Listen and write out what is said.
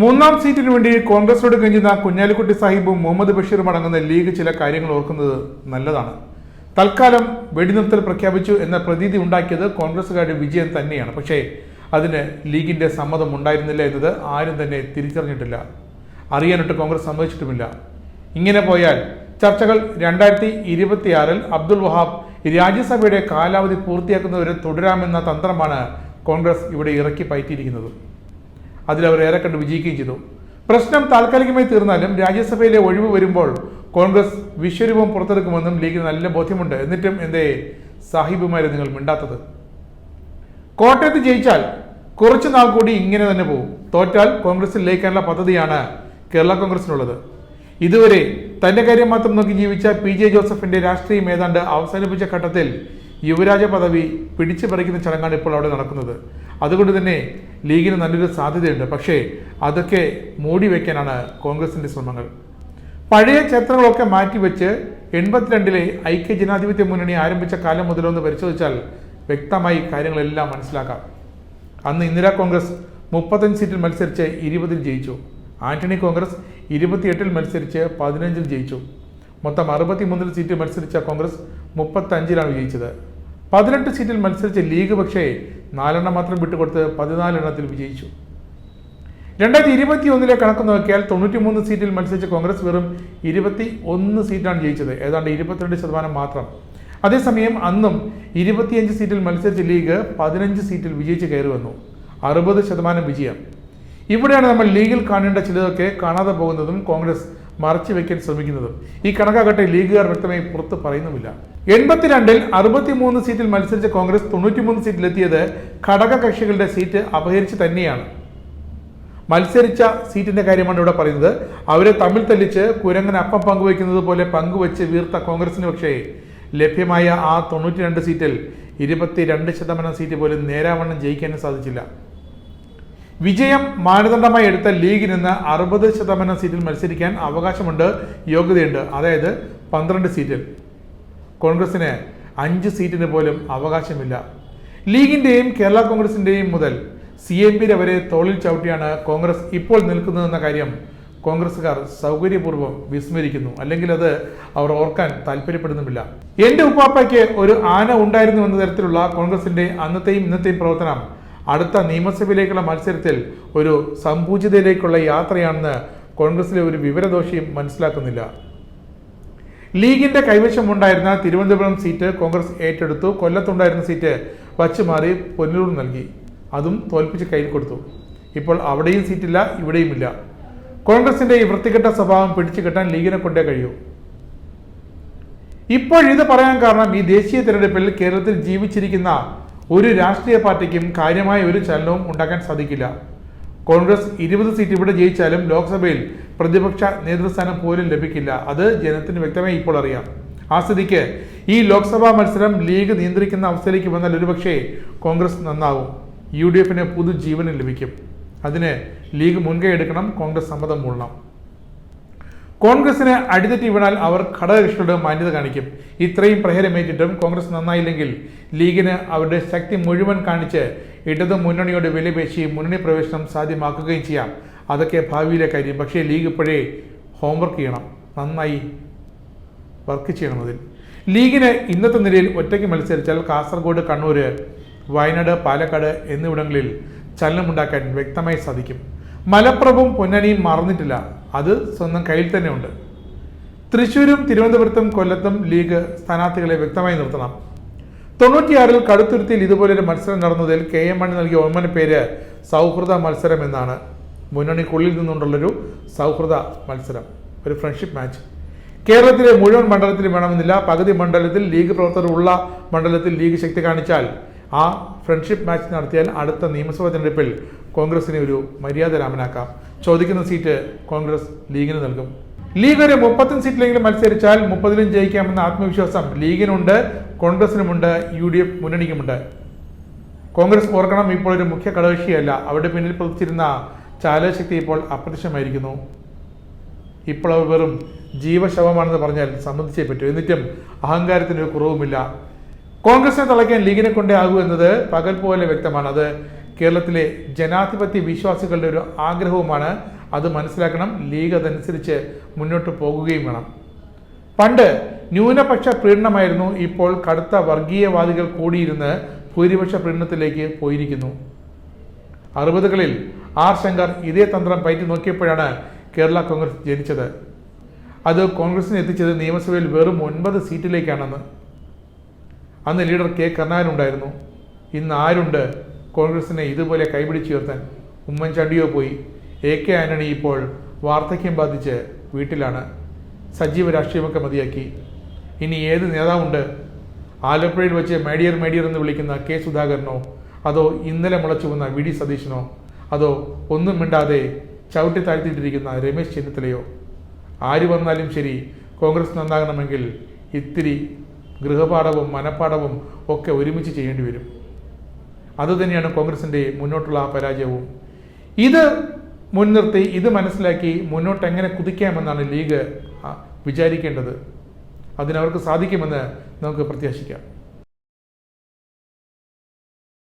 മൂന്നാം സീറ്റിന് വേണ്ടി കോൺഗ്രസിനോട് കെഞ്ചുന്ന കുഞ്ഞാലിക്കുട്ടി സാഹിബും മുഹമ്മദ് ബഷീറും അടങ്ങുന്ന ലീഗ് ചില കാര്യങ്ങൾ ഓർക്കുന്നത് നല്ലതാണ്. തൽക്കാലം വെടിനിർത്തൽ പ്രഖ്യാപിച്ചു എന്ന പ്രതീതി ഉണ്ടാക്കിയത് കോൺഗ്രസുകാരുടെ വിജയം തന്നെയാണ്. പക്ഷേ അതിന് ലീഗിന്റെ സമ്മതം ഉണ്ടായിരുന്നില്ല എന്നത് ആരും തന്നെ തിരിച്ചറിഞ്ഞിട്ടില്ല. അറിയാനിട്ട് കോൺഗ്രസ് സമ്മതിച്ചിട്ടുമില്ല. ഇങ്ങനെ പോയാൽ ചർച്ചകൾ രണ്ടായിരത്തി ഇരുപത്തിയാറിൽ അബ്ദുൾ വഹാബ് രാജ്യസഭയുടെ കാലാവധി പൂർത്തിയാക്കുന്നവരെ തുടരാമെന്ന തന്ത്രമാണ് കോൺഗ്രസ് ഇവിടെ ഇറക്കി പയറ്റിയിരിക്കുന്നത്. ഏറെ കണ്ട് വിജയിക്കുകയും ചെയ്തു. പ്രശ്നം താൽക്കാലികമായി തീർന്നാലും രാജ്യസഭയിലെ ഒഴിവ് വരുമ്പോൾ കോൺഗ്രസ് വിശ്വരൂപം പുറത്തെടുക്കുമെന്നും ലീഗിന് നല്ല ബോധ്യമുണ്ട്. എന്നിട്ടും എന്തേ സാഹിബുമാരെ നിങ്ങൾ മിണ്ടാത്തത്. കോട്ടയത്ത് ജയിച്ചാൽ കുറച്ചു നാൾ കൂടി ഇങ്ങനെ തന്നെ പോകും തോറ്റാൽ കോൺഗ്രസിൽ ലയിക്കാനുള്ള പദ്ധതിയാണ് കേരള കോൺഗ്രസിനുള്ളത്. ഇതുവരെ തന്റെ കാര്യം മാത്രം നോക്കി ജീവിച്ച പി ജെ ജോസഫിന്റെ രാഷ്ട്രീയം ഏതാണ്ട് അവസാനിപ്പിച്ച ഘട്ടത്തിൽ യുവരാജ പദവി പിടിച്ചു പറിക്കുന്ന ചടങ്ങാണ് ഇപ്പോൾ അവിടെ നടക്കുന്നത്. അതുകൊണ്ട് തന്നെ ലീഗിന് നല്ലൊരു സാധ്യതയുണ്ട്. പക്ഷേ അതൊക്കെ മൂടി വയ്ക്കാനാണ് കോൺഗ്രസിന്റെ ശ്രമങ്ങൾ. പഴയ ചരിത്രങ്ങളൊക്കെ മാറ്റിവെച്ച് എൺപത്തിരണ്ടിലെ ഐക്യ ജനാധിപത്യ മുന്നണി ആരംഭിച്ച കാലം മുതലൊന്ന് പരിശോധിച്ചാൽ വ്യക്തമായി കാര്യങ്ങളെല്ലാം മനസ്സിലാക്കാം. അന്ന് ഇന്ദിരാ കോൺഗ്രസ് മുപ്പത്തഞ്ച് സീറ്റിൽ മത്സരിച്ച് ഇരുപതിൽ ജയിച്ചു. ആന്റണി കോൺഗ്രസ് ഇരുപത്തിയെട്ടിൽ മത്സരിച്ച് പതിനഞ്ചിൽ ജയിച്ചു. മൊത്തം അറുപത്തിമൂന്നിൽ സീറ്റിൽ മത്സരിച്ച കോൺഗ്രസ് മുപ്പത്തഞ്ചിലാണ് ജയിച്ചത് പതിനെട്ട് സീറ്റിൽ മത്സരിച്ച ലീഗ് പക്ഷേ നാലെണ്ണം മാത്രം വിട്ടുകൊടുത്ത് പതിനാലെണ്ണത്തിൽ വിജയിച്ചു. രണ്ടായിരത്തി ഇരുപത്തി ഒന്നിലെ കണക്ക് നോക്കിയാൽ തൊണ്ണൂറ്റി മൂന്ന് സീറ്റിൽ മത്സരിച്ച കോൺഗ്രസ് വെറും ഇരുപത്തി ഒന്ന് സീറ്റാണ് ജയിച്ചത്. ഏതാണ്ട് ഇരുപത്തിരണ്ട് ശതമാനം മാത്രം. അതേസമയം അന്നും ഇരുപത്തിയഞ്ച് സീറ്റിൽ മത്സരിച്ച ലീഗ് പതിനഞ്ച് സീറ്റിൽ വിജയിച്ച് കയറി വന്നു. അറുപത് ശതമാനം വിജയം. ഇവിടെയാണ് നമ്മൾ ലീഗിൽ കാണേണ്ട ചിലതൊക്കെ കാണാതെ പോകുന്നതും കോൺഗ്രസ് മറച്ചു വെക്കാൻ ശ്രമിക്കുന്നതും. ഈ കണക്കാകട്ടെ ലീഗുകാർ വ്യക്തമായി പുറത്ത് പറയുന്നുമില്ല. എൺപത്തിരണ്ടിൽ അറുപത്തിമൂന്ന് സീറ്റിൽ മത്സരിച്ച കോൺഗ്രസ് തൊണ്ണൂറ്റിമൂന്ന് സീറ്റിലെത്തിയത് ഘടക കക്ഷികളുടെ സീറ്റ് അപഹരിച്ച് തന്നെയാണ്. മത്സരിച്ച സീറ്റിന്റെ കാര്യമാണ് ഇവിടെ പറയുന്നത്. അവരെ തമ്മിൽ തല്ലിച്ച് കുരങ്ങൻ അപ്പം പങ്കുവയ്ക്കുന്നത് പോലെ പങ്കുവച്ച് വീർത്ത കോൺഗ്രസിന് പക്ഷേ ലഭ്യമായ ആ തൊണ്ണൂറ്റി സീറ്റിൽ ഇരുപത്തിരണ്ട് ശതമാനം സീറ്റ് പോലും നേരാവണ്ണം ജയിക്കാനും സാധിച്ചില്ല. വിജയം മാനദണ്ഡമായി എടുത്ത ലീഗിൽ നിന്ന് അറുപത് ശതമാനം സീറ്റിൽ മത്സരിക്കാൻ അവകാശമുണ്ട് യോഗ്യതയുണ്ട്. അതായത് പന്ത്രണ്ട് സീറ്റിൽ. കോൺഗ്രസിന് അഞ്ച് സീറ്റിന് പോലും അവകാശമില്ല. ലീഗിന്റെയും കേരള കോൺഗ്രസിന്റെയും മുതൽ സി എം പിയിലെ വരെ തോളിൽ ചവിട്ടിയാണ് കോൺഗ്രസ് ഇപ്പോൾ നിൽക്കുന്നതെന്ന കാര്യം കോൺഗ്രസ്സുകാർ സൗകര്യപൂർവം വിസ്മരിക്കുന്നു. അല്ലെങ്കിൽ അത് അവർ ഓർക്കാൻ താല്പര്യപ്പെടുന്നുമില്ല എന്റെ ഉപ്പാപ്പയ്ക്ക് ഒരു ആന ഉണ്ടായിരുന്നു എന്ന തരത്തിലുള്ള കോൺഗ്രസിന്റെ അന്നത്തെയും ഇന്നത്തെയും പ്രവർത്തനം അടുത്ത നിയമസഭയിലേക്കുള്ള മത്സരത്തിൽ ഒരു സമ്പൂജിതയിലേക്കുള്ള യാത്രയാണെന്ന് കോൺഗ്രസിലെ ഒരു വിവരദോഷിയും മനസ്സിലാക്കുന്നില്ല. ലീഗിന്റെ കൈവശമുണ്ടായിരുന്ന തിരുവനന്തപുരം സീറ്റ് കോൺഗ്രസ് ഏറ്റെടുത്തു. കൊല്ലത്തുണ്ടായിരുന്ന സീറ്റ് വച്ചുമാറി പൊന്നൂർ നൽകി. അതും തോൽപ്പിച്ച് കയ്യിൽ കൊടുത്തു. ഇപ്പോൾ അവിടെയും സീറ്റില്ല ഇവിടെയുമില്ല. കോൺഗ്രസിന്റെ ഈ വൃത്തികെട്ട സ്വഭാവം പിടിച്ചു കെട്ടാൻ ലീഗിനെ കൊണ്ടേ കഴിയൂ. ഇപ്പോൾ ഇത് പറയാൻ കാരണം ഈ ദേശീയ തെരഞ്ഞെടുപ്പിൽ കേരളത്തിൽ ജീവിച്ചിരിക്കുന്ന ഒരു രാഷ്ട്രീയ പാർട്ടിക്കും കാര്യമായ ഒരു ചലനവും ഉണ്ടാക്കാൻ സാധിക്കില്ല. കോൺഗ്രസ് ഇരുപത് സീറ്റ് ഇവിടെ ജയിച്ചാലും ലോക്സഭയിൽ പ്രതിപക്ഷ നേതൃസ്ഥാനം പോലും ലഭിക്കില്ല. അത് ജനത്തിന് വ്യക്തമായി ഇപ്പോൾ അറിയാം. ആ സ്ഥിതിക്ക് ഈ ലോക്സഭാ മത്സരം ലീഗ് നിയന്ത്രിക്കുന്ന അവസ്ഥയിലേക്ക് വന്നാൽ ഒരുപക്ഷേ കോൺഗ്രസ് നന്നാവും. യു ഡി എഫിന് പുതുജീവനം ലഭിക്കും. അതിന് ലീഗ് മുൻകൈ എടുക്കണം കോൺഗ്രസ് സമ്മതം മൂളണം കോൺഗ്രസിന് അടിതെറ്റി വീണാൽ അവർ ഘടകകക്ഷികളുടെ മാന്യത കാണിക്കും. ഇത്രയും പ്രഹരമേറ്റിട്ടും കോൺഗ്രസ് നന്നായില്ലെങ്കിൽ ലീഗിന് അവരുടെ ശക്തി മുഴുവൻ കാണിച്ച് ഇടതു മുന്നണിയോട് വിലപേശി മുന്നണി പ്രവേശനം സാധ്യമാക്കുകയും ചെയ്യാം. അതൊക്കെ ഭാവിയിലെ കാര്യം. പക്ഷേ ലീഗ് ഇപ്പോഴേ ഹോംവർക്ക് ചെയ്യണം. നന്നായി വർക്ക് ചെയ്യണം അതിൽ ലീഗിന് ഇന്നത്തെ നിലയിൽ ഒറ്റയ്ക്ക് മത്സരിച്ചാൽ കാസർഗോഡ് കണ്ണൂർ വയനാട് പാലക്കാട് എന്നിവിടങ്ങളിൽ ചലനമുണ്ടാക്കാൻ വ്യക്തമായി സാധിക്കും. മലപ്പുറവും പൊന്നാനിയും മറന്നിട്ടില്ല. അത് സ്വന്തം കയ്യിൽ തന്നെ ഉണ്ട് തൃശൂരും തിരുവനന്തപുരത്തും കൊല്ലത്തും ലീഗ് സ്ഥാനാർത്ഥികളെ വ്യക്തമായി നിർത്തണം. തൊണ്ണൂറ്റിയാറിൽ കടുത്തുരുത്തിയിൽ ഇതുപോലൊരു മത്സരം നടന്നതിൽ കെ എം മണി നൽകിയ ഒമ്മന പേര് സൗഹൃദ മത്സരം എന്നാണ്. മുന്നണിക്കുള്ളിൽ നിന്നുകൊണ്ടുള്ളൊരു സൗഹൃദ മത്സരം. ഒരു ഫ്രണ്ട്ഷിപ്പ് മാച്ച് കേരളത്തിലെ മുഴുവൻ മണ്ഡലത്തിൽ വേണമെന്നില്ല. പകുതി മണ്ഡലത്തിൽ ലീഗ് പ്രവർത്തകർ ഉള്ള മണ്ഡലത്തിൽ ലീഗ് ശക്തി കാണിച്ചാൽ ആ ഫ്രണ്ട്ഷിപ്പ് മാച്ച് നടത്തിയാൽ അടുത്ത നിയമസഭാ തെരഞ്ഞെടുപ്പിൽ കോൺഗ്രസിനെ ഒരു മര്യാദ രാമനാക്കാം. ചോദിക്കുന്ന സീറ്റ് കോൺഗ്രസ് ലീഗിന് നൽകും. ലീഗ് ഒരു മുപ്പത്തഞ്ച് സീറ്റിലെങ്കിലും മത്സരിച്ചാൽ മുപ്പതിലും ജയിക്കാമെന്ന ആത്മവിശ്വാസം ലീഗിനുണ്ട് കോൺഗ്രസിനുമുണ്ട് യു ഡി എഫ് മുന്നണിക്കുമുണ്ട്. കോൺഗ്രസ് ഓർക്കണം ഇപ്പോൾ ഒരു മുഖ്യ ഘടകകക്ഷിയല്ല. അവരുടെ പിന്നിൽ പ്രവർത്തിച്ചിരുന്ന ചാലശക്തി ഇപ്പോൾ അപ്രത്യക്ഷമായിരിക്കുന്നു. ഇപ്പോൾ അവർ വെറും ജീവശവമാണെന്ന് പറഞ്ഞാൽ സമ്മതിച്ചേ പറ്റൂ. എന്നിട്ടും അഹങ്കാരത്തിന് ഒരു കുറവുമില്ല. കോൺഗ്രസിനെ തളയ്ക്കാൻ ലീഗിനെ കൊണ്ടേ ആകൂ എന്നത് പകൽ പോലെ വ്യക്തമാണ്. അത് കേരളത്തിലെ ജനാധിപത്യ വിശ്വാസികളുടെ ഒരു ആഗ്രഹവുമാണ്. അത് മനസ്സിലാക്കണം. ലീഗ് അതനുസരിച്ച് മുന്നോട്ട് പോകുകയും വേണം. പണ്ട് ന്യൂനപക്ഷ പ്രീണനമായിരുന്നു ഇപ്പോൾ കടുത്ത വർഗീയവാദികൾ കൂടിയിരുന്ന് ഭൂരിപക്ഷ പ്രീണനത്തിലേക്ക് പോയിരിക്കുന്നു. അറുപതുകളിൽ ആർ ശങ്കർ ഇതേ തന്ത്രം പയറ്റി നോക്കിയപ്പോഴാണ് കേരള കോൺഗ്രസ് ജനിച്ചത്. അത് കോൺഗ്രസിന് എത്തിച്ചത് നിയമസഭയിൽ വെറും ഒൻപത് സീറ്റിലേക്കാണെന്ന്. അന്ന് ലീഡർ കെ കരുണാകരനുണ്ടായിരുന്നു ഇന്ന് ആരുണ്ട്? കോൺഗ്രസിനെ ഇതുപോലെ കൈപിടിച്ചുയർത്താൻ ഉമ്മൻചാണ്ടിയോ പോയി? എ കെ ആന്റണി ഇപ്പോൾ വാർദ്ധക്യം ബാധിച്ച് വീട്ടിലാണ്. സജീവ രാഷ്ട്രീയമൊക്കെ മതിയാക്കി. ഇനി ഏത് നേതാവുണ്ട്? ആലപ്പുഴയിൽ വെച്ച് മേഡിയർ മേഡിയർ എന്ന് വിളിക്കുന്ന കെ സുധാകരനോ? അതോ ഇന്നലെ മുളച്ചു വന്ന വി ഡി സതീശനോ? അതോ ഒന്നും മിണ്ടാതെ ചവിട്ടി താഴ്ത്തിയിട്ടിരിക്കുന്ന രമേശ് ചെന്നിത്തലയോ? ആര് വന്നാലും ശരി കോൺഗ്രസ് നന്നാകണമെങ്കിൽ ഇത്തിരി ഗൃഹപാഠവും മനപ്പാഠവും ഒക്കെ ഒരുമിച്ച് ചെയ്യേണ്ടി വരും. അതുതന്നെയാണ് കോൺഗ്രസിന്റെ മുന്നോട്ടുള്ള ആ പരാജയവും. ഇത് മുൻനിർത്തി ഇത് മനസ്സിലാക്കി മുന്നോട്ട് എങ്ങനെ കുതിക്കാമെന്നാണ് ലീഗ് വിചാരിക്കേണ്ടത്. അതിനവർക്ക് സാധിക്കുമെന്ന് നമുക്ക് പ്രത്യാശിക്കാം.